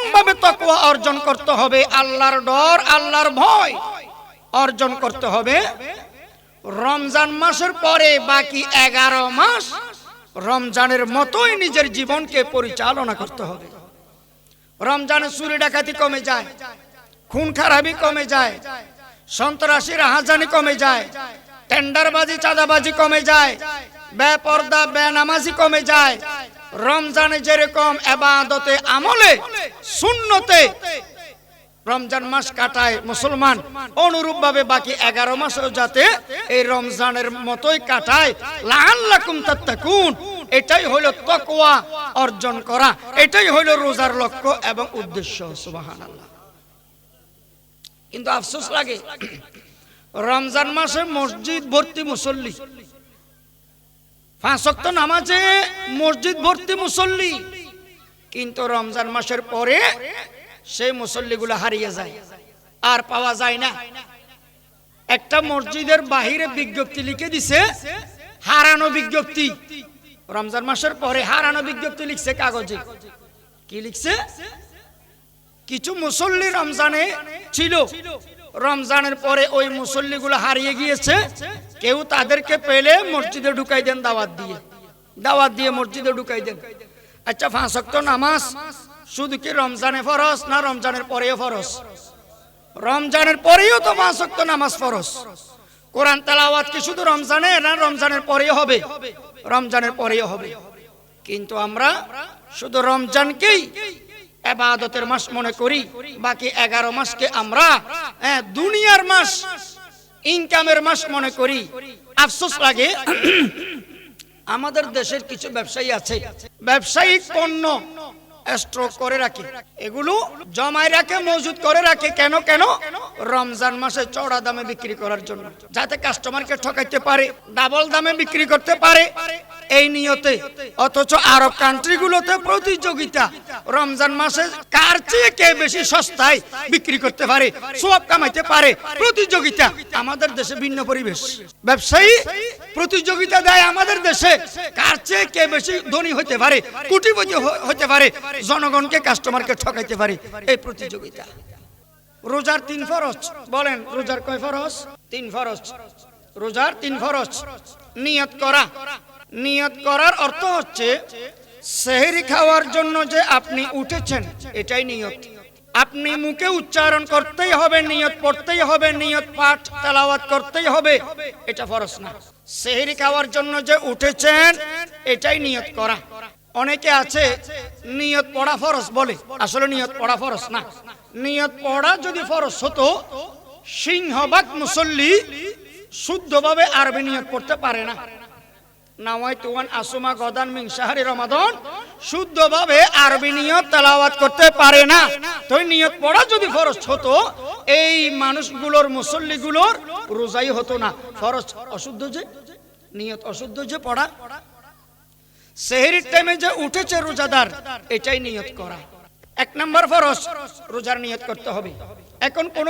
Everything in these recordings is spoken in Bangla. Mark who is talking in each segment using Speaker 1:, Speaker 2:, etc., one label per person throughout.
Speaker 1: এমন ভাবে তকওয়া অর্জন করতে হবে, আল্লাহর ডর, আল্লাহর ভয় অর্জন করতে হবে। রমজান মাসের পরে বাকি এগারো মাস রমজানের মতোই নিজের জীবনকে পরিচালনা করতে হবে। রমজানে চুরি ডাকাতি কমে যায়, খুন খারাপি কমে যায়, সন্ত্রাসীর হাজানি কমে যায়, টেন্ডারবাজি, চাঁদাবাজি কমে যায়, বেপর্দা, বেনামাজি কমে যায় রমজানে যেরকম এবাদতে আমলে শূন্যতে রমজান মাস কাটায় মুসলমান। অনুরূপ ভাবে বাকি এগারো মাসও যাতে এই রমজানের মতোই কাটায়। এটাই হলো তকওয়া অর্জন করা। এটাই হলো রোজার লক্ষ্য এবং উদ্দেশ্য। কিন্তু আফসোস লাগে, রমজান মাসে মসজিদ ভর্তি মুসল্লি ওয়াক্ত নামাজে মসজিদ ভর্তি মুসল্লি। কিন্তু রমজান মাসের পরে সেই মুসল্লিগুলো হারিয়ে যায়। আর পাওয়া যায় না। একটা মসজিদের বাহিরে বিজ্ঞপ্তি লিখে দিছে, হারানো বিজ্ঞপ্তি। রমজান মাসের পরে হারানো বিজ্ঞপ্তি লিখছে কাগজে। কি লিখছে? কিছু মুসল্লি রমজানে ছিল। রমজানের পরে ওই মুসল্লিগুলো হারিয়ে গিয়েছে। কেউ তাদেরকে পেলে মসজিদে ঢুকাই দেন, দাওয়াত দিয়ে। দাওয়াত দিয়ে মসজিদে ঢুকাই দেন। আচ্ছা ওয়াক্ত নামাজ, শুধু কি রমজানে ফরস না রমজানের পরেও ফরস রমজানের পরেও তো ওয়াক্ত নামাজ ফরস কোরআন তেলাওয়াত কি শুধু রমজানে না রমজানের পরেও হবে? রমজানের পরেও হবে। কিন্তু আমরা শুধু রমজানকেই এবাদতের মাস মনে করি, বাকি এগারো মাসকে আমরা হ্যাঁ, দুনিয়ার মাস ইনকামের মাস মনে করি। আফসোস লাগে। আমাদের দেশের কিছু ব্যবসায়ী আছে। ব্যবসায়িক পণ্য। স্টক করে রাখে। এগুলো জমায় রাখে মজুদ করে রাখে। কেন কেন? রমজান মাসে চড়া দামে বিক্রি করার জন্য। যাতে কাস্টমারকে ঠকাইতে পারে ডাবল দামে বিক্রি করতে পারে। এই নিয়তে, অথচ আরব কান্ট্রিগুলোতে প্রতিযোগিতা। রমজান মাসে কার চেয়ে কে বেশি সস্তায় বিক্রি করতে পারে সব কামাইতে পারে? প্রতিযোগিতা আমাদের দেশে ভিন্ন পরিবেশ। ব্যবসায়ী প্রতিযোগিতা দেয় আমাদের দেশে। কার চেয়ে কে বেশি ধনী হতে পারে, কোটিপতি হতে পারে? জনগণকে কাস্টমারকে ঠকাইতে পারি, এই প্রতিযোগিতা। রোজার তিন ফরজ, বলেন, রোজার কয় ফরজ? তিন ফরজ। রোজার তিন ফরজ। নিয়ত করা। নিয়ত করার অর্থ হচ্ছে, সেহরি খাওয়ার জন্য যে আপনি উঠেছেন, এটাই নিয়ত। আপনি মুখে উচ্চারণ করতেই হবে, নিয়ত পড়তেই হবে, নিয়ত পাঠ, তেলাওয়াত করতেই হবে, এটা ফরজ না। সেহরি খাওয়ার জন্য যে উঠেছেন, এটাই নিয়ত করা। অনেকে আছে, নিয়ত পড়া ফরজ বলে। আসলে নিয়ত পড়া ফরজ না। নিয়ত পড়া যদি ফরজ হতো সিংহবাগ মুসল্লি শুদ্ধভাবে আরবি নিয়ত পড়তে পারে না। নাওয়াই তুয়ান আসুমা গদান মিং শাহরি রমাদন, শুদ্ধভাবে আরবি নিয়ত তেলাওয়াত করতে পারে না। তো নিয়ত পড়া যদি ফরজ হতো, এই মানুষগুলোর, মুসল্লিগুলোর রোজাই হতো না। ফরজ অশুদ্ধ যে, নিয়ত অশুদ্ধ যে পড়া সেহেরির টাইমে যে উঠেছে রোজাদার, এটাই নিয়ত করা। এক নম্বর ফরজ, রোজার নিয়ত করতে হবে। এখন কোন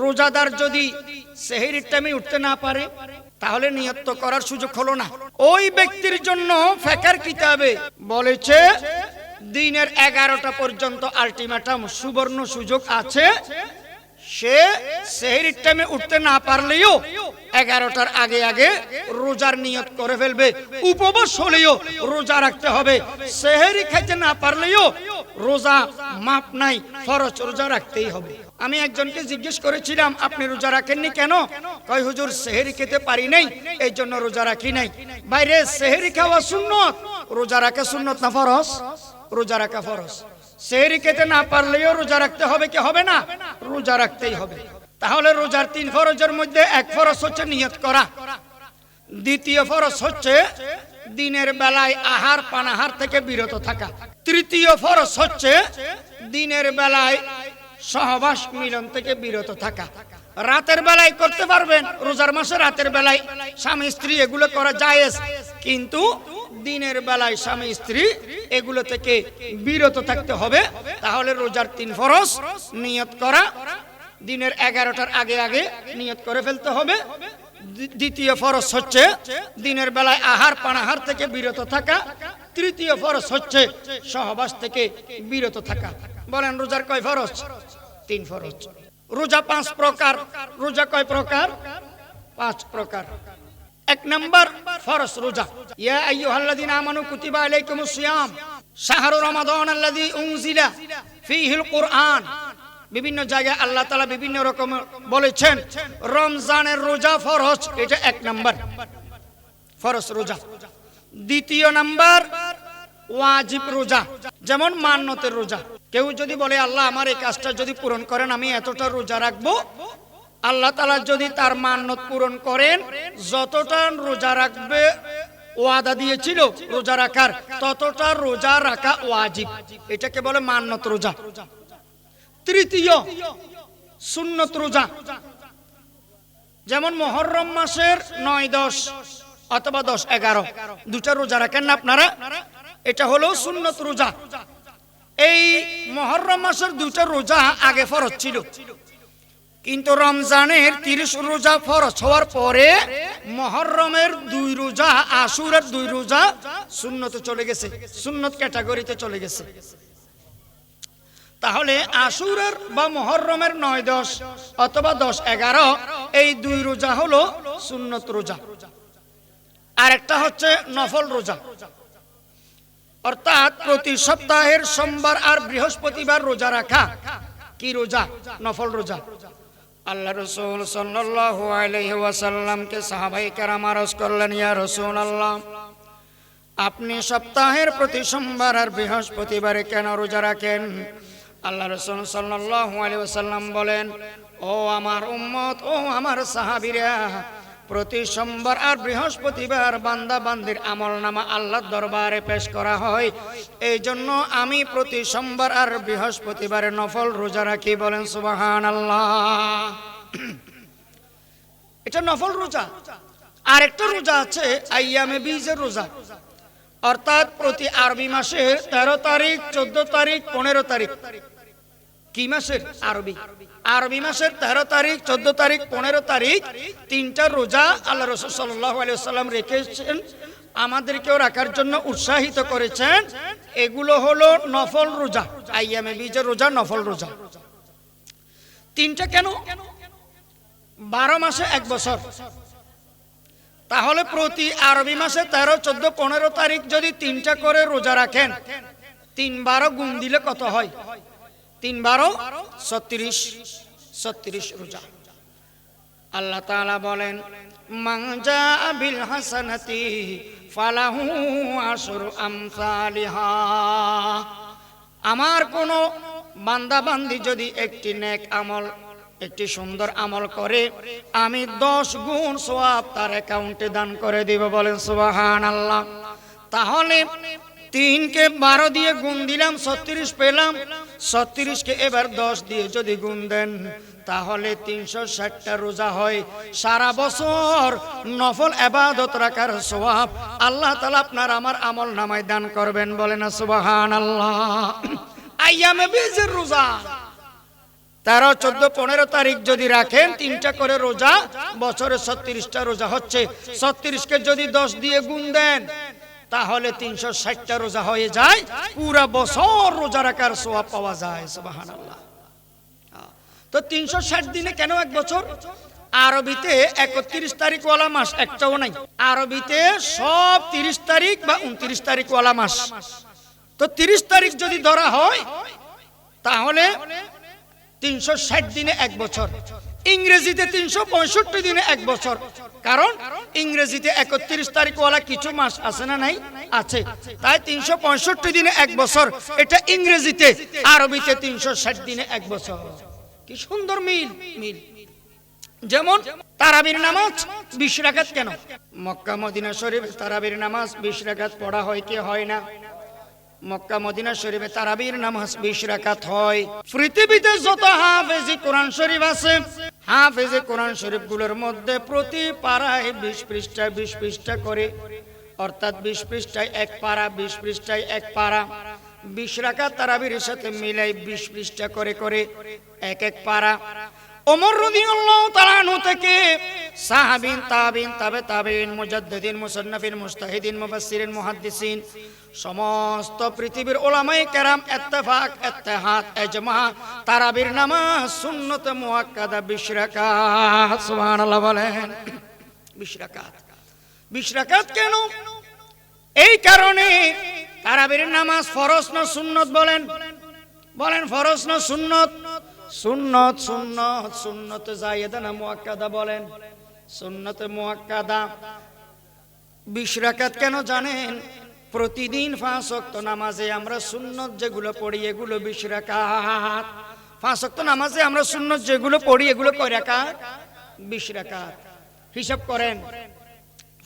Speaker 1: রোজাদার যদি সেহেরির টাইমে উঠতে না পারে, তাহলে নিয়ত করার সুযোগ হলো না। ওই ব্যক্তির জন্য ফেকার কিতাবে বলেছে, দিনের এগারোটা পর্যন্ত আলটিমেটাম সুবর্ণ সুযোগ আছে। সে সেহেরির টাইমে উঠতে না পারলেও এগারোটার আগে আগে রোজার নিয়ত করে ফেলবে, উপবাস হলেও রোজা রাখতে হবে। সেহেরি খাইতে না পারলেও রোজা মাপ নাই, ফরজ রোজা রাখতেই হবে। আমি একজনকে জিজ্ঞেস করেছিলাম, আপনি রোজা রাখেননি কেন? কয়, হুজুর, সেহেরি খেতে পারি নাই এই জন্য রোজা রাখি নাই। বাইরে, সেহেরি খাওয়া সুন্নত। রোজা রাখা সুন্নত না ফরজ? রোজা রাখা ফরজ। সেহরি খেতে না পারলেও রোজা রাখতে হবে কি হবে না? রোজা রাখতেই হবে। তাহলে রোজার তিন ফরজের মধ্যে এক ফরজ হচ্ছে নিয়ত করা। দ্বিতীয় ফরজ হচ্ছে দিনের বেলায় আহার, পানাহার থেকে বিরত থাকা। তৃতীয় ফরজ হচ্ছে দিনের বেলায় সহবাস মিলন থেকে বিরত থাকা। রাতের বেলায় করতে পারবেন, রোজার মাসে রাতের বেলায় স্বামী, স্ত্রী এগুলো করা জায়েজ। কিন্তু দিনের বেলায় স্বামী, স্ত্রী এগুলো থেকে বিরত থাকতে হবে। তাহলে রোজার তিন ফরজ নিয়ত করা, দিনের এগারোটার আগে আগে নিয়ত করে ফেলতে হবে। দ্বিতীয় ফরজ হচ্ছে দিনের বেলায় আহার, পানাহার থেকে বিরত থাকা। তৃতীয় ফরস হচ্ছে সহবাস থেকে বিরত থাকা। বলেন রোজার কয় ফরজ? তিন ফরজ। রোজা পাঁচ প্রকার। রোজা কয় প্রকার? পাঁচ প্রকার। এক নম্বর ফরস রোজা। ইয়া আইয়ুহাল্লাযীনা আমানু কুতিবা আলাইকুমুস সিয়াম। শাহরু রমাদান আল্লাযী উনজিলা ফীহিল কুরআন। বিভিন্ন জায়গায় আল্লাহ তাআলা বিভিন্ন রকম বলেছেন, রমজানের রোজা ফরজ। এটা এক নম্বর, ফরজ রোজা। দ্বিতীয় নাম্বার, ওয়াজিব রোজা, যেমন মান্নতের রোজা। কেউ যদি বলে, আল্লাহ, আমার এই কাজটা যদি পূরণ করেন, আমি এতটা রোজা রাখব? আল্লাহ তালা যদি তার মান্যত পূরণ করেন, যতটা রোজা রাখবে, ওয়াদা দিয়েছিল রোজা রাখার, ততটা রোজা রাখা ওয়াজিব। এটাকে বলে মান্যত রোজা। তৃতীয়, সুন্নত রোজা। যেমন মহরম মাসের নয়, দশ অথবা দশ, এগারো, দুটা রোজা রাখেন না আপনারা? এটা হলো সুন্নত রোজা। এই মহরম মাসের দুটা রোজা আগে ফরজ ছিল। কিন্তু রমজানের তিরিশ রোজা ফরজ হওয়ার পরে মহরমের দুই রোজা, আশুরের দুই রোজা সুন্নতে চলে গেছে, সুন্নত ক্যাটাগরিতে চলে গেছে। তাহলে আশুরের বা মহরমের নয় দশ অথবা দশ এগারো এই দুই রোজা হলো সুন্নত রোজা। আর একটা হচ্ছে নফল রোজা। অর্থাৎ প্রতি সপ্তাহের সোমবার আর বৃহস্পতিবার রোজা রাখা। কি রোজা? নফল রোজা। আল্লাহ রসুল সাল্লাল্লাহু সাহাবাই কেরাম আরজ করলেন, ইয়া রাসূলুল্লাহ, আপনি সপ্তাহের প্রতি সোমবার আর বৃহস্পতিবারে কেন রোজা রাখেন? আল্লাহ রসুল সাল্লাল্লাহু আলাইহি বলেন, ও আমার উম্মত, ও আমার সাহাবীরা প্রতি সোমবার আর বৃহস্পতিবার বান্দা বান্দির আমল নামা আল্লাহর দরবারে পেশ করা হয়। এই জন্য আমি প্রতি সোমবার আর বৃহস্পতিবারে নফল রোজা রাখি বলেন সুবাহান আল্লাহ এটা নফল রোজা। আর একটা রোজা আছে, আইয়ামে বীজের রোজা। অর্থাৎ প্রতি আরবি মাসের তেরো তারিখ, চোদ্দ তারিখ, পনেরো তারিখ। কি মাসের? আরবি। আরবি মাসের তেরো তারিখ, চোদ্দ তারিখ, পনেরো তারিখ, তিনটা রোজা আল্লাহ রসুল সাল্লাহ সাল্লাম রেখেছেন, আমাদেরকেও রাখার জন্য উৎসাহিত করেছেন। এগুলো হলো নফল রোজা, আইয়ামে বীজের রোজা, নফল রোজা। তিনটা কেন? বারো মাসে এক বছর। তাহলে প্রতি আরবি মাসে তেরো, চোদ্দ, পনেরো তারিখ যদি তিনটা করে রোজা রাখেন তিন বারো গুণ দিলে কত হয়? তিন বারো ছত্রিশ ছত্রিশ রোজা। আল্লাহ তাআলা বলেন মাংজা বিল হাসানাতি ফালাহু আশরু আমসালিহা। আমার কোন বান্দাবান্দি যদি একটি নেক আমল, একটি সুন্দর আমল করে, আমি দশ গুণ সোয়াব তার অ্যাকাউন্টে দান করে দিব বলেন সুবাহান আল্লাহ তাহলে তিনকে বারো দিয়ে গুণ দিলাম, ছত্রিশ পেলাম। ছত্রিশকে এবার দশ দিয়ে যদি গুণ দেন, তাহলে তিনশো ষাটটা রোজা হয়। সারা বছর নফল আবাদত রাখার সোয়াব আল্লাহ তালা আপনার আমার আমল নামায় দান করবেন বলে না সুবাহান আল্লাহ আইয়ামে বীজের রোজা। তেরো, চোদ্দ, পনেরো তারিখ যদি রাখেন, তিনটা করে রোজা, বছরে ছত্রিশটা রোজা হচ্ছে। ছত্রিশকে যদি দশ দিয়ে গুণ দেন তাহলে তিনশো ষাটটা রোজা হয়ে যায়, পুরা বছর রোজা রাখার সোয়াব পাওয়া যায় সুবাহান আল্লাহ তো তিনশো ষাট দিনে কেন এক বছর? আরবিতে একত্রিশ তারিখ ওয়ালা মাস একটাও নাই। আরবিতে সব তিরিশ তারিখ বা উনত্রিশ তারিখ ওয়ালা মাস। তো তিরিশ তারিখ যদি ধরা হয়, তাহলে তিনশো ষাট দিনে এক বছর। ইংরেজিতে তিনশো পঁয়ষট্টি দিনে এক বছর। কারণ ইংরেজিতে একত্রিশ তারিখ ওয়ালা কিছু মাস আছে না নাই? আছে। তাই তিনশো পঁয়ষট্টি দিনে এক বছর। এটা ইংরেজিতে, আরবিতে তিনশো ষাট দিনে এক বছর। কি সুন্দর মিল মিল। যেমন তারাবির নামাজ বিশ রাকাত কেন? মক্কা মদিনা শরীফ তারাবির নামাজ বিশ রাকাত পড়া হয় কি হয় না? মক্কা মদিনা শরীফে তারাবির নামাজ বিশ রাকাত হয়। পৃথিবীতে যত হাফেজি কোরআন শরীফ আছে হাফেজে কোরআন শরীফগুলোর মধ্যে প্রতি পাড়ায় বিশ পৃষ্ঠা বিশ পৃষ্ঠা করে, অর্থাৎ বিশ পৃষ্ঠায় এক পাড়া, বিশ পৃষ্ঠায় এক পাড়া, বিশ রাখা তারাবির সাথে মিলাই বিশ পৃষ্ঠা করে করে, এক এক পাড়া। ওমর রদিয়াল্লাহু তাআলা আনহু থেকে সাহাবিন, তাবিন, তাবে তাবিন, মুজাদ্দিদিন, মুসান্নাফিন, মুস্তাহিদিন, মুফাসসিরিন, মুহাদ্দিসিন, সমস্ত পৃথিবীর ওলামাই কেরাম ইত্তেফাক, ইত্তেহাদ, ইজমা, তারাবির নামাজ, সুন্নত মুআক্কাদা বিশ রাকাত সুবহানাল্লাহ বলেন। বিশ রাকাত বিশ রাকাত কেন? এই কারণে তারাবির নামাজ ফরজ না সুন্নত বলেন? বলেন ফরজ না সুন্নত? সুন্নত সুন্নত সুন্নত জায়েদা না মুআক্কাদা বলেন? সুন্নত মুআক্কাদা বিশ রাকাত কেন জানেন? প্রতিদিন ওয়াক্ত নামাজে আমরা সুন্নত যেগুলো পড়ি এগুলো বিশ ওয়াক্ত নামাজে আমরা সুন্নত যেগুলো পড়ি এগুলো কয় রাকাত? বিশ রাকাত। হিসাব করেন।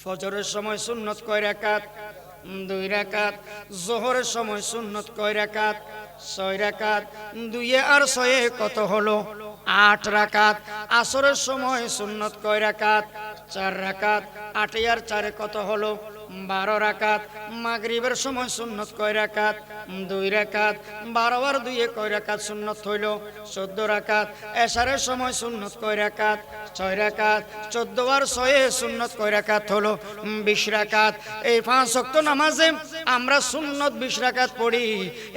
Speaker 1: ফজরের সময় সুন্নত কয় রাকাত? দুই রাকাত। জোহরের সময় সুন্নত কয় রাকাত? ছয় রাকাত দুইয়ে আর ছয়ে কত হলো? আট রাকাত, আসরের সময় সুন্নত কয় রাকাত? চার রাকাত, আটে আর চারে কত হলো? বারো রাকাত, মাগরিবের সময় সুন্নত কয় রাকাত? দুই রাকাত বারো আর দুইয়ে কয় রাকাত সুন্নত হইল? চোদ্দ রাকাত, এশারের সময় সুন্নত কয় রাকাত? ছয় রাকাত চোদ্দ আর ছয়ে সুন্নত কয় রাকাত হলো বিশ রাকাত। এই পাঁচ শক্ত নামাজে আমরা সুন্নত বিশ রাকাত পড়ি।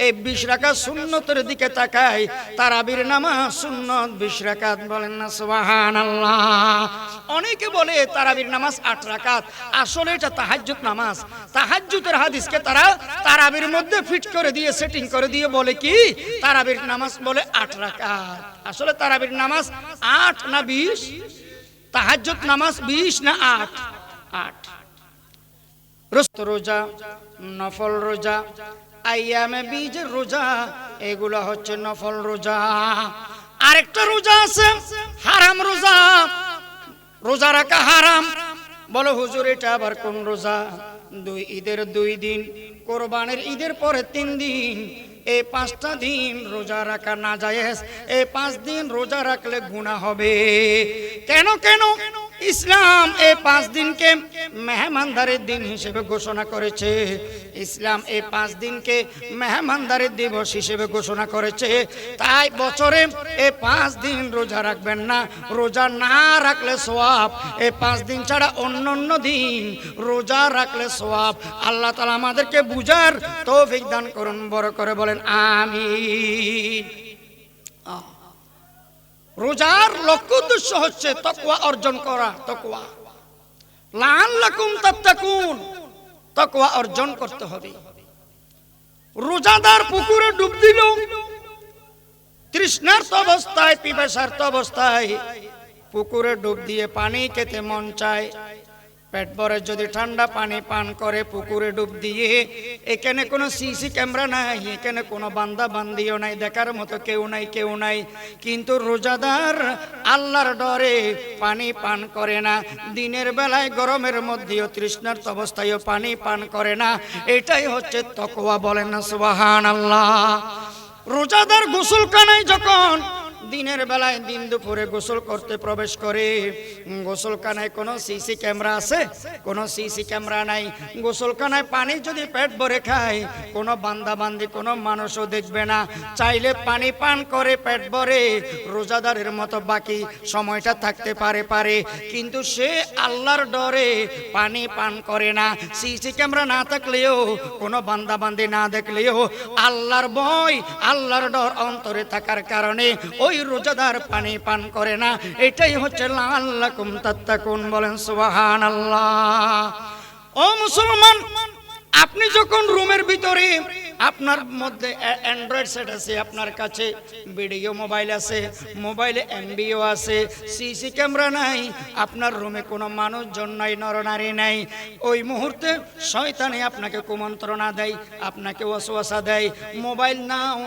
Speaker 1: এই বিশ রাকাত সুন্নতের দিকে তাকাই, তারাবির নামাজ সুন্নত বিশ রাকাত বলেন না সুবাহান অনেকে বলে তারাবির নামাজ আট রাকাত। আসলে এটা তাহাজ্জুদ নামাজ। তাহাজ্জুদের হাদিসকে তারা তারাবির মধ্যে ফিট করে দিয়ে সেটিং করে দিয়ে বলে কি? তারাবির নামাজ বলে আট রাকাত। আসলে তারাবির নামাজ আট না বিশ? তাহাজ্জুদ নামাজ বিশ না আট? আট। রোজা, নফল রোজা, আইয়ামে বীজের রোজা, এগুলো হচ্ছে নফল রোজা। আরেকটা রোজা আছে, হারাম রোজা। রোজা রাখা হারাম। বলো হুজুর, এটা আবার কোন রোজা? দুই ঈদের দুই দিন, কোরবানের ঈদের পরে তিন দিন এই পাঁচটা দিন রোজা রাখা না যায় এই পাঁচ দিন রোজা রাখলে গুণা হবে। কেন কেন? ইসলাম এই পাঁচ দিনকে মেহমানদারের দিন হিসেবে ঘোষণা করেছে। ইসলাম এই পাঁচ দিনকে মেহমানদারের দিবস হিসেবে ঘোষণা করেছে। তাই বছরে এই পাঁচ দিন রোজা রাখবেন না। রোজা না রাখলে সোয়াব এই পাঁচ দিন ছাড়া অন্য অন্য দিন রোজা রাখলে সোয়াব আল্লাহ তালা আমাদেরকে বুঝার তৌফিক দান করুন, বড় করে বলেন আমি আহ রোজার লক্ষ্য উদ্দেশ্য হচ্ছে তকুয়া অর্জন করা তকুয়া লান লাকুম তাত্তাকুন তকুয়া অর্জন করতে হবে। রোজাদার পুকুরে ডুব দিল, তৃষ্ণার্ত অবস্থায়, পিপাসার্ত অবস্থায় পুকুরে ডুব দিয়ে পানি খেতে মন চায়। পেট ভরে যদি ঠান্ডা পানি পান করে, পুকুরে ডুব দিয়ে, এখানে কোনো সিসি ক্যামেরা নাই, এখানে কোনো বান্দা বান্দিও নাই, দেখার মতো কেউ নাই কেউ নাই। কিন্তু রোজাদার আল্লাহর ডরে পানি পান করে না, দিনের বেলায় গরমের মধ্যেও তৃষ্ণার অবস্থায়ও পানি পান করে না। এটাই হচ্ছে তকোয়া বলেন না সুবাহান আল্লাহ রোজাদার গোসলখানায় যখন দিনের বেলায় দিন দুপুরে গোসল করতে প্রবেশ করে। গোসলখানায় কোনো সিসি ক্যামেরা আছে? কোনো সিসি ক্যামেরা নাই। গোসলখানায় পানি যদি পেট ভরে খায়, কোনো বান্দাবান্দি, কোনো মানুষও দেখবে না। চাইলে পানি পান করে পেট ভরে, রোজাদারের মতো বাকি সময়টা থাকতে পারে পারে। কিন্তু সে আল্লাহর ডরে পানি পান করে না। সিসি ক্যামেরা না থাকলেও, কোনো বান্দা বান্দি না দেখলেও, আল্লাহর ভয়, আল্লাহর ডর অন্তরে থাকার কারণে ওই রোজাদার পানি পান করে না। এটাই হচ্ছে লাল্লাকুম তাত্তাকুন, বলেন সুবাহান আল্লাহ ও মুসলমান, আপনি যখন রুমের ভিতরে আপনার মধ্যে অ্যান্ড্রয়েড সেট আছে, আপনার কাছে ভিডিও মোবাইল আছে মোবাইলে এমবিও আছে সিসি ক্যামেরা নাই, আপনার রুমে কোনো মানুষজন নাই, নরনারী নাই। ওই মুহূর্তে শয়তানে আপনাকে কুমন্ত্রণা দেয়, আপনাকে ওয়াসওয়াসা দেয় মোবাইল নাও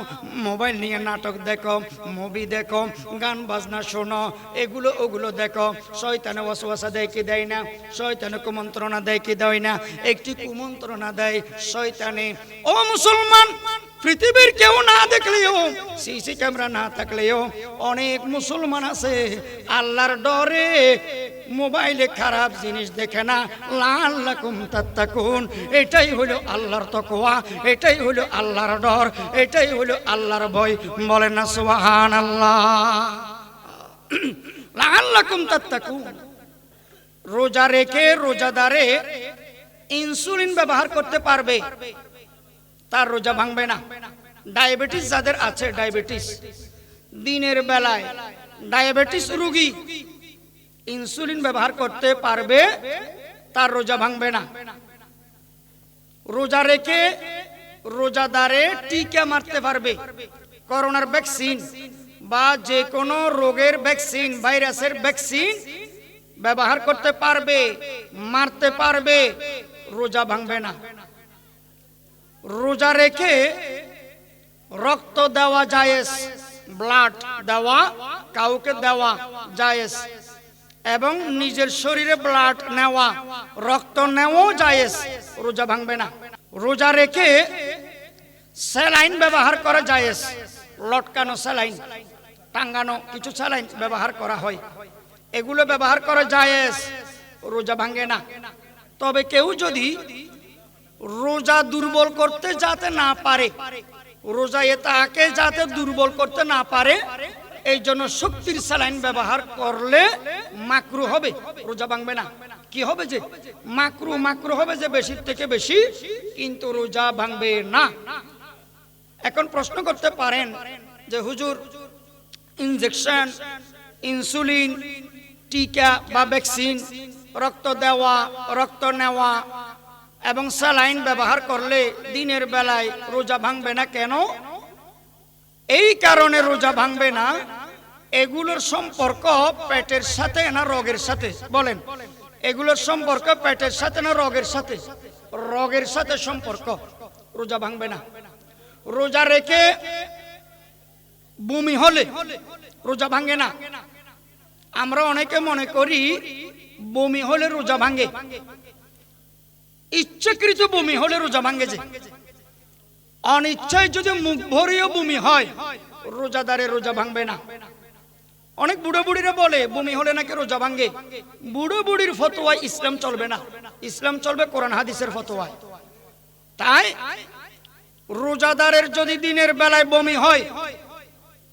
Speaker 1: মোবাইল নিয়ে নাটক দেখো মুভি দেখো, গান বাজনা শোনো, এগুলো ওগুলো দেখো। শয়তানে ওয়াসওয়াসা দেয় কি দেয় না? শয়তানে কুমন্ত্রণা দেয় কি দেয় না? একটি কুমন্ত্রণা দেয়, শয়তানে, ও মুসলমান পৃথিবীর কেউ না দেখলেও, সিসি ক্যামেরা না থাকলেও অনেক মুসলমান আছে। আল্লাহর ডরে মোবাইলে খারাপ জিনিস দেখে না, লাল লাকুম তাত্তাকুন, এটাই হলো আল্লাহর তকওয়া, এটাই হলো আল্লাহর ডর, এটাই হলো আল্লাহর ভয়। বলে না সুবহান আল্লাহ লাল লাকুম তাত্তাকুন। রোজা রেখে, রোজাদারে ইনসুলিন ব্যবহার করতে পারবে। তার রোজা ভাঙবে না। ডায়াবেটিস যাদের আছে, ডায়াবেটিস। দিনের বেলায় ডায়াবেটিস রোগী ইনসুলিন ব্যবহার করতে পারবে, তার রোজা ভাঙবে না। রোজা রেখে রোজাদারে টিকা মারতে পারবে। করোনার ভ্যাকসিন বা যে কোনো রোগের ভ্যাকসিন, ভাইরাসের ভ্যাকসিন ব্যবহার করতে পারবে, মারতে পারবে, রোজা ভাঙবে না। রোজা রেখে রক্ত দেওয়া জায়েজ ব্লাড দেওয়া, কাউকে দেওয়া জায়েজ, এবং নিজের শরীরে ব্লাড নেওয়া, রক্ত নেওয়াও জায়েজ, রোজা ভাঙবে না। রোজা রেখে স্যালাইন ব্যবহার করা জায়েজ, লটকানো স্যালাইন টাঙ্গানো কিছু স্যালাইন ব্যবহার করা হয়। এগুলো ব্যবহার করা জায়েজ, রোজা ভাঙে না। তবে কেউ যদি রোজা দুর্বল করতে যাতে না পারে। রোজা এ তাকে যাতে দুর্বল করতে না পারে, এই জন্য শক্তির স্যালাইন ব্যবহার করলে মাকরু হবে। রোজা ভাঙবে না। কি হবে যে? মাকরু মাকরু হবে যে বেশির থেকে বেশি, কিন্তু রোজা ভাঙবে না। এখন প্রশ্ন করতে পারেন যে, হুজুর, ইনজেকশন, ইনসুলিন, টিকা বা ভ্যাকসিন, রক্ত দেওয়া, রক্ত নেওয়া এবং স্যালাইন ব্যবহার করলে দিনের বেলায় রোজা ভাঙবে না কেন? এই কারণে রোজা ভাঙবে না। এগুলোর সম্পর্ক পেটের সাথে না রোগের সাথে? বলেন। এগুলোর সম্পর্ক পেটের সাথে না রোগের সাথে? রোগের সাথে সম্পর্ক। রোজা ভাঙবে না। রোজা রেখে বমি হলে রোজা ভাঙে না। আমরা অনেকে মনে করি বমি হলে রোজা ভাঙে। ইচ্ছাকৃত বমি হলে রোজা ভাঙ্গে যে। অনিচ্ছায় যদি মুখ ভরিও বমি হয় রোজাদারে রোজা ভাঙবে না। অনেক বুড়ো বুড়িরা বলে বমি হলে নাকি রোজা ভাঙ্গে বুড়ো বুড়ির ফতোয়ায় ইসলাম চলবে না। ইসলাম চলবে কোরআন হাদিসের ফতোয়ায়। তাই রোজাদারের যদি দিনের বেলায় বমি হয়,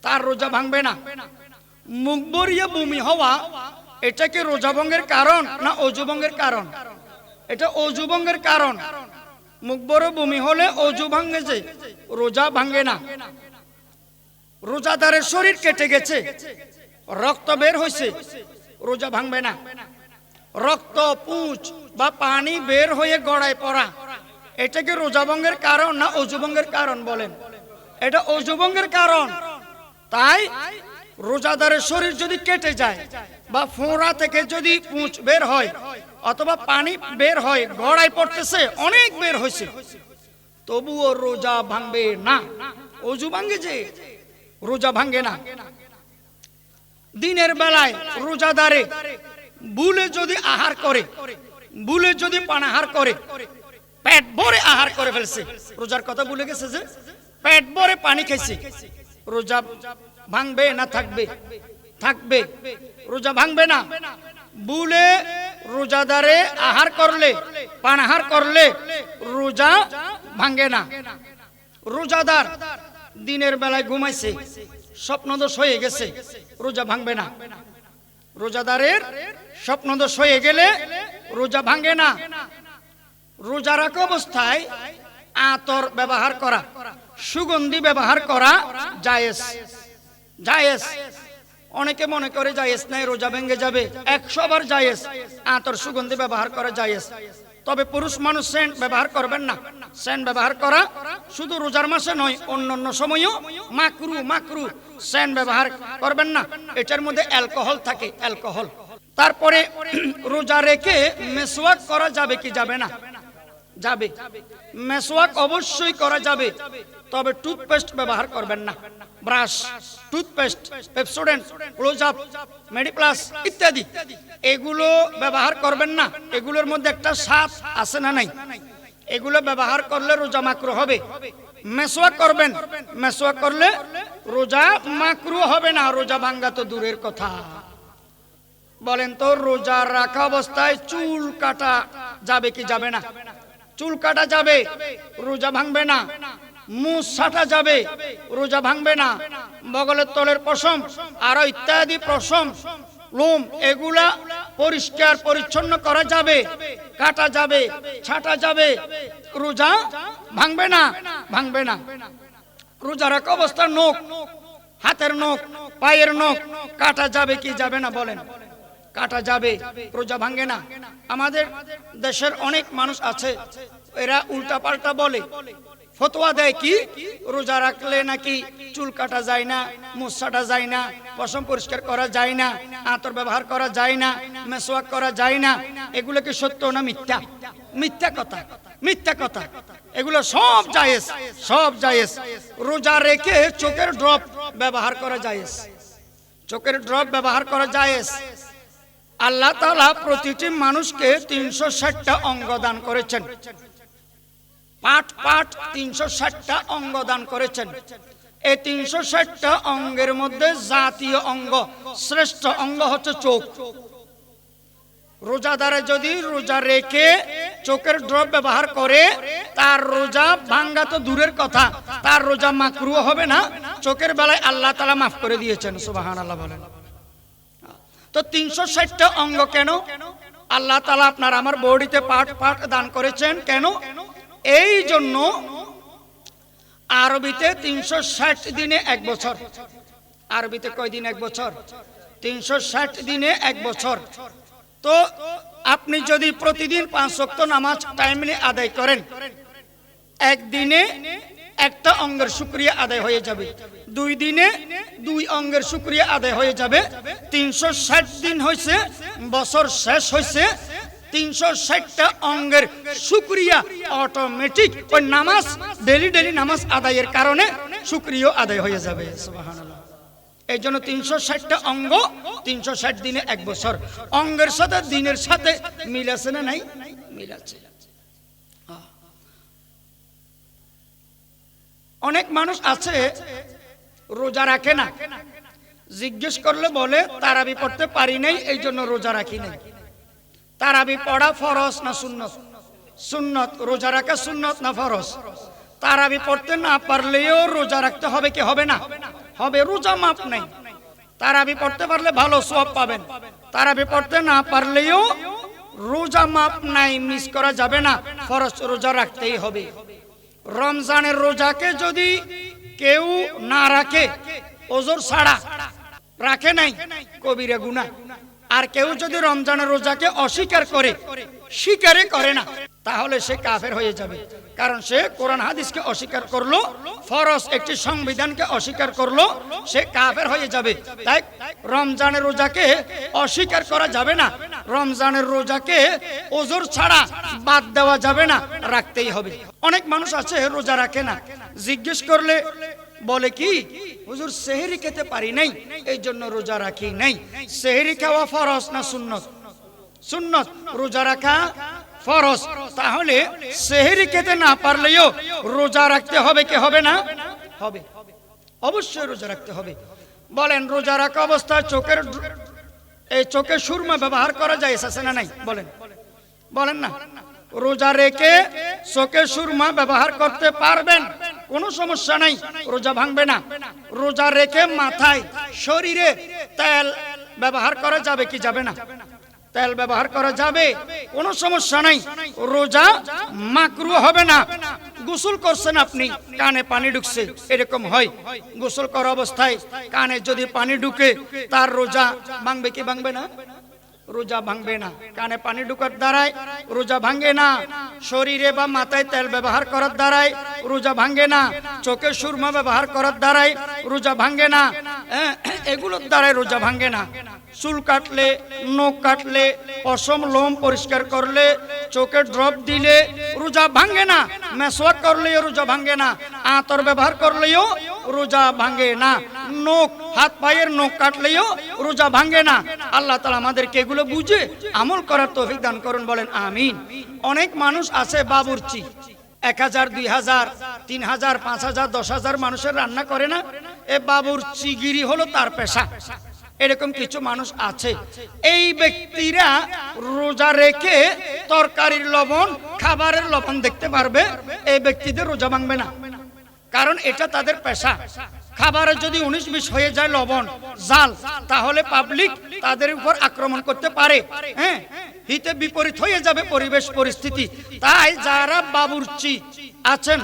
Speaker 1: তার রোজা ভাঙবে না। মুখ ভরিয়ে বমি হওয়া এটা কি রোজা ভঙ্গের কারণ না অজুভঙ্গের কারণ? এটা অজুভঙ্গের কারণ। মুখ বড়, বমি হলে অজু ভাঙ্গে যে, রোজা ভাঙ্গে না। রোজাদারের শরীর কেটে গেছে, রক্ত বের হয়েছে, রোজা ভাঙবে না। রক্ত, পুঁচ বা পানি বের হয়ে গড়ায় পড়া এটা কি রোজা ভঙ্গের কারণ না অজুভঙ্গের কারণ বলেন? এটা অজুভঙ্গের কারণ। তাই রোজাদারের শরীর যদি কেটে যায় বা ফোঁড়া থেকে যদি পুঁচ বের হয় অথবা পানি বের হয়, গড়ায় পড়তেছে, অনেক বের হয়েছে। তবুও রোজা ভাঙবে না। অজু ভাঙ্গে যে, রোজা ভাঙ্গে না। দিনের বেলায় রোজাদারে বুলে যদি আহার করে বুলে যদি পানাহার করে, পেট ভরে আহার করে ফেলছে। রোজার কথা ভুলে গেছে যে, পেট ভরে পানি খাইছে। রোজা ভাঙবে না, থাকবে থাকবে। রোজা ভাঙবে না। বুলে রোজাদারে আহার করলে, পানাহার করলে রোজা ভাঙ্গে না। রোজাদার দিনের বেলায় ঘুমাইছে, স্বপ্নদোষ হয়ে গেছে, রোজা ভাঙবে না। রোজাদারের স্বপ্নদোষ হয়ে গেলে রোজা ভাঙে না। রোজা রাখা অবস্থায় আতর ব্যবহার করা, সুগন্ধি ব্যবহার করা জায়েজ জায়েজ। অনেকে মনে করে জায়েজ নাই, রোজা ভেঙে যাবে। একশো বার জায়েজ। আতর সুগন্ধি ব্যবহার করা জায়েজ। তবে পুরুষ মানুষ সেন্ট ব্যবহার করবেন না। সেন্ট ব্যবহার করা শুধু রোজার মাসে নয় অন্য অন্য সময়ও মাকরু মাকরু সেন্ট ব্যবহার করবেন না। এটার মধ্যে অ্যালকোহল থাকে, অ্যালকোহল। তারপরে রোজা রেখে মেসওয়াক করা যাবে কি যাবে না? যাবে। মেসওয়াক অবশ্যই করা যাবে। তবে টুথপেস্ট ব্যবহার করবেন না। Brush toothpaste Pepsodent Closeup Mediplus ইত্যাদি। এগুলো ব্যবহার করবেন না। এগুলোর মধ্যে একটা স্বাদ আছে না নাই? এগুলো ব্যবহার করলে রোজা মাকরু হবে। মেসওয়াক করবেন। মেসওয়াক করলে রোজা মাকরু হবে না। রোজা ভাঙ্গা তো দূরের কথা। বলেন তো, রোজা রাখা অবস্থায় চুল কাটা যাবে কি যাবে না? চুল কাটা যাবে, রোজা ভাঙবে না। মুখ ছাটা যাবে, রোজা ভাঙবে না, বগলের তলের পশম আরও ইত্যাদি পশম, লোম এগুলা পরিষ্কার পরিচ্ছন্ন করা যাবে, কাটা যাবে, ছাটা যাবে, রোজা ভাঙবে না ভাঙবে না। রোজা রাখা অবস্থা নখ, হাতের নখ, পায়ের নখ, কাটা যাবে কি যাবে না বলেন? কাটা যাবে, রোজা ভাঙে না। আমাদের দেশের অনেক মানুষ আছে, এরা উল্টা পাল্টা বলে ফতোয়া দেয় কি? রোজা রাখলে নাকি চুল কাটা যায় না মুসাটা যায় না, পশম পরিষ্কার করা যায় না, আতর ব্যবহার করা যায় না মেসোয়াক করা যায় না, এগুলো কি সত্য না মিথ্যা? মিথ্যা কথা মিথ্যা কথা। এগুলো সব জায়েজ সব জায়েজ। রোজা রেখে চোখের ড্রপ ব্যবহার করা জায়েজ। চোখের ড্রপ ব্যবহার করা জায়েজ। আল্লাহ তাআলা প্রতিটি মানুষকে তিনশো ষাটটা অঙ্গ দান করেছেন। পাট পাট তিনশো ষাটটা অঙ্গ দান করেছেন। এই তিনশো ষাটটা অঙ্গের মধ্যে জাতীয় অঙ্গ, শ্রেষ্ঠ অঙ্গ হচ্ছে চোখ। রোজাদারে যদি রোজা রেখে চোখের ড্রপ ব্যবহার করে, তার রোজা ভাঙ্গা তো দূরের কথা, তার রোজা মাকরু হবে না, চোখের বেলায় আল্লাহ তালা মাফ করে দিয়েছেন সুবাহান আল্লাহ বলেন। তো তিনশো ষাটটা অঙ্গ কেন? আল্লাহ তালা আপনার আমার বডিতে পাট পাট দান করেছেন কেন? এই জন্য আরবিতে তিনশো ষাট দিনে এক বছর। আরবিতে কয় দিন এক বছর? তিনশো ষাট দিনে এক বছর। তো আপনি যদি প্রতিদিন পাঁচ শক্ত নামাজ টাইমলি আদায় করেন, একদিনে একটা অঙ্গের শুক্রিয়া আদায় হয়ে যাবে। দুই দিনে দুই অঙ্গের শুক্রিয়া আদায় হয়ে যাবে। তিনশো ষাট দিন হয়েছে বছর শেষ হয়েছে তিনশো ষাটটা অঙ্গের শুক্রিয়া অটোমেটিক ওই নামাজ ডেলি ডেলি নামাজ আদায়ের কারণে শুক্রিয়া আদায় হয়ে যাবে। এই জন্য তিনশো ষাটটা অঙ্গ তিনশো ষাট দিনে এক বছর। অঙ্গের সাথে দিনের সাথে মিল আছে না নাই? মিল আছে। অনেক মানুষ আছে, রোজা রাখে না। জিজ্ঞেস করলে বলে, তারাবি পড়তে পারি নাই, এই জন্য রোজা রাখি নাই। তারাবি পড়া ফরজ না সুন্নত? সুন্নত, রোজা রাখা সুন্নত না ফরজ? তারাবি পড়তে না পারলেও রোজা রাখতে হবে কি হবে না? হবে, রোজা মাপ নাই। তারাবি পড়তে পারলে ভালো সব পাবেন। তারাবি পড়তে না পারলেও রোজা মাপ নাই, মিস করা যাবে না। ফরজ রোজা রাখতেই হবে। রমজানের রোজাকে যদি কেউ না রাখে, ওজোর ছাড়া রাখে নাই, কবিরা গুনা আর কেউ যদি রমজানের রোজাকে অস্বীকার করে স্বীকারে করে না, তাহলে সে কাফের হয়ে যাবে। কারণ সে কোরআন হাদিসকে অস্বীকার করল, ফরজ একটি সংবিধানকে অস্বীকার করল, সে কাফের হয়ে যাবে। তাই রমজানের রোজাকে অস্বীকার করা যাবে না। রমজানের রোজাকে ওজোর ছাড়া বাদ দেওয়া যাবে না, রাখতেই হবে। অনেক মানুষ আছে রোজা রাখে না। জিজ্ঞেস করলে বলে কি? হুজুর, সেহেরি খেতে পারি নাই এই জন্য রোজা রাখি নাই। সেহেরি খাওয়া ফরজ না সুন্নত? সুন্নত, রোজা রাখা ফরজ। তাহলে সেহেরি খেতে না পারলেও রোজা রাখতে হবে কি হবে না? হবে। অবশ্যই রোজা রাখতে হবে। বলেন, রোজা রাখা অবস্থায় চোখের এই চোখে সুরমা ব্যবহার করা যায়, আছে না নাই? বলেন। বলেন না। রোজা রেখে চোখে সুরমা ব্যবহার করতে পারবেন? কোনো সমস্যা নাই, রোজা ভাঙবে না। রোজা রেখে মাথায় শরীরে তেল ব্যবহার করা যাবে কি যাবে না? তেল ব্যবহার করা যাবে, কোনো সমস্যা নাই। রোজা মাকরু হবে না। গোসল করছেন আপনি, কানে পানি ঢুকছে, এরকম হয়। গোসল করা অবস্থায় কানে যদি পানি ঢুকে, তার রোজা ভাঙবে কি ভাঙবে না? রোজা ভাঙবে না। কানে পানি ঢুকার দ্বারায় রোজা ভাঙে না। শরীরে বা মাথায় তেল ব্যবহার করার দ্বারায় রোজা ভাঙে না। চোখে সুরমা ব্যবহার করার দ্বারায় রোজা ভাঙে না। হ্যাঁ, এগুলোর দ্বারাই রোজা ভাঙে না। চুল কাটলে, নখ কাটলে, অসম লোম পরিষ্কার করলে, চোখে ড্রপ দিলে রোজা ভাঙে না। মেসওয়াক করলেও রোজা ভাঙে না। আতর ব্যবহার করলেও রোজা ভাঙে না। নখ, হাত পায়ের নখ কাটলেও রোজা ভাঙে না। আল্লাহ তালা আমাদেরকে এগুলো বুঝে আমল করার তৌফিক দান করুন, বলেন আমিন। অনেক মানুষ আছে বাবুরচি। এক হাজার, দুই হাজার, তিন হাজার, পাঁচ হাজার, দশ হাজার মানুষের রান্না করে না। এ বাবুরচিগিরি হলো তার পেশা। এরকম কিছু মানুষ আছে। এই ব্যক্তিরা রোজা রেখে তরকারির লবণ, খাবারের লবণ দেখতে পারবে, এই ব্যক্তিদের রোজা ভাঙবে না। কারণ এটা তাদের পেশা। খাবারে যদি উনিশ বিশ হয়ে যায় লবণ, জাল, তাহলে পাবলিক তাদের উপর আক্রমণ করতে পারে। হ্যাঁ? হিতে বিপরীত হয়ে যাবে পরিবেশ, পরিস্থিতি। তাই যারা বাবুর্চি আছেন,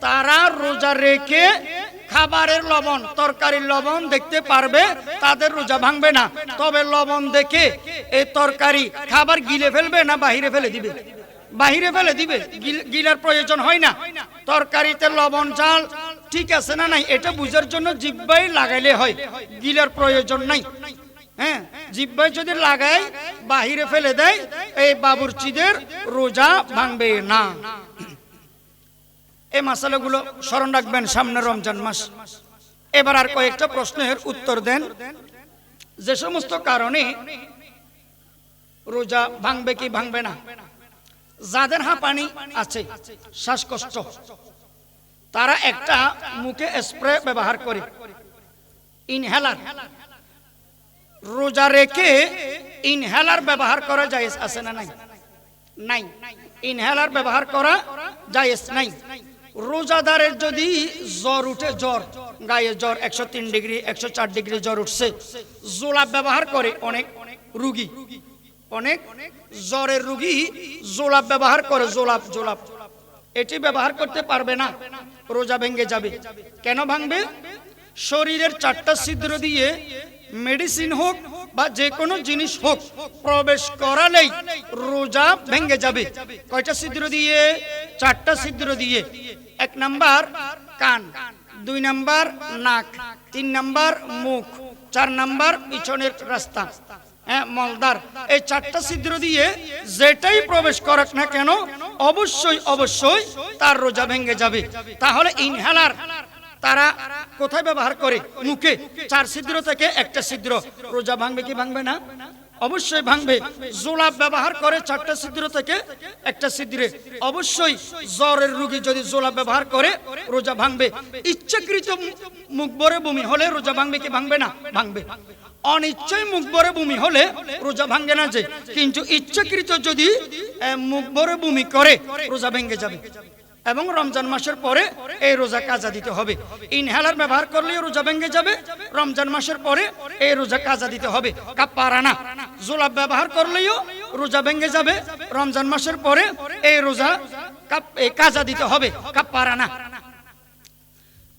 Speaker 1: তারা রোজা রেখে খাবারের লবণ, তরকারির লবণ দেখতে পারবে, তাদের রোজা ভাঙবে না। তবে লবণ দেখে এই তরকারি খাবার গিলে ফেলবে না বাহিরে ফেলে দিবে? বাহিরে ফেলে দিবে? গিল- গিলার প্রয়োজন হয় না। তরকারিতে লবণ জাল ঠিক আছে না নাই? এটা বুঝার জন্য জিব্বাই লাগাইলে হয়। গিলার প্রয়োজন নাই। হ্যাঁ? জিব্বাই যদি লাগায়, বাহিরে ফেলে দেয়, এই বাবুর্চিদের রোজা ভাঙবে না। এই মাসালাগুলো স্মরণ রাখবেন সামনে রমজান মাস। এবার আর কয়েকটা প্রশ্নের উত্তর দেন। যে সমস্ত কারণে রোজা ভাঙবে কি ভাঙবে না? যাদের হাঁপানি আছে, শ্বাসকষ্ট, তারা একটা মুখে স্প্রে ব্যবহার করে। ইনহেলার। রোজা রেখে ইনহেলার ব্যবহার করা যায় আছে না নাই? নাই। ইনহেলার ব্যবহার করা জায়েজ নাই। রোজাদারের যদি জ্বর উঠে, জ্বর, গায়ে জ্বর, একশো তিন ডিগ্রি, একশো চার ডিগ্রি জ্বর উঠছে, জোলাপ ব্যবহার করে অনেক রুগী, অনেক জ্বরের রুগী জোলাপ ব্যবহার করে, জোলাপ জোলাপ। এটি ব্যবহার করতে পারবে না, রোজা ভেঙে যাবে। কেন ভাঙবে? শরীরের চারটা ছিদ্র দিয়ে মেডিসিন হোক বা যে কোনো জিনিস হোক, প্রবেশ করালেই রোজা ভেঙে যাবে। কয়টা ছিদ্র দিয়ে? চারটা ছিদ্র দিয়ে। এক নাম্বার কান, দুই নাম্বার নাক, তিন নাম্বার মুখ, চার নাম্বার পিছনের রাস্তা। হ্যাঁ মলদার এই চারটা ছিদ্র দিয়ে যেটাই প্রবেশ করক না কেন, অবশ্যই অবশ্যই তার রোজা ভেঙে যাবে। তাহলে ইনহেলার, তারা কোথায় ব্যবহার করে? মুখে। চার ছিদ্র থেকে একটা ছিদ্র। রোজা ভাঙবে কি ভাঙবে না? অবশ্যই ভাঙবে। জোলাপ ব্যবহার করে চারটা ছিদ্র থেকে একটা ছিদ্রে। অবশ্যই জ্বরের রোগী যদি জোলাপ ব্যবহার করে, রোজা ভাঙবে। ইচ্ছাকৃত মুখ ভরে বমি হলে রোজা ভাঙবে কি ভাঙবে না? ভাঙবে। অনিচ্ছয় মুখ ভরে বমি হলে রোজা ভাঙবে না যে। কিন্তু ইচ্ছাকৃত যদি মুখ ভরে বমি করে, রোজা ভেঙে যাবে। এবং রমজান মাসের পরে এই রোজা কাজা দিতে হবে। ইনহেলার ব্যবহার করলেও রোজা ভেঙে যাবে, রমজান মাসের পরে এই রোজা কাজা দিতে হবে। কাপ্পারানা জোলাপ ব্যবহার করলেও রোজা ভেঙে যাবে, রমজান মাসের পরে এই রোজা কাজা দিতে হবে। কাপ্পারানা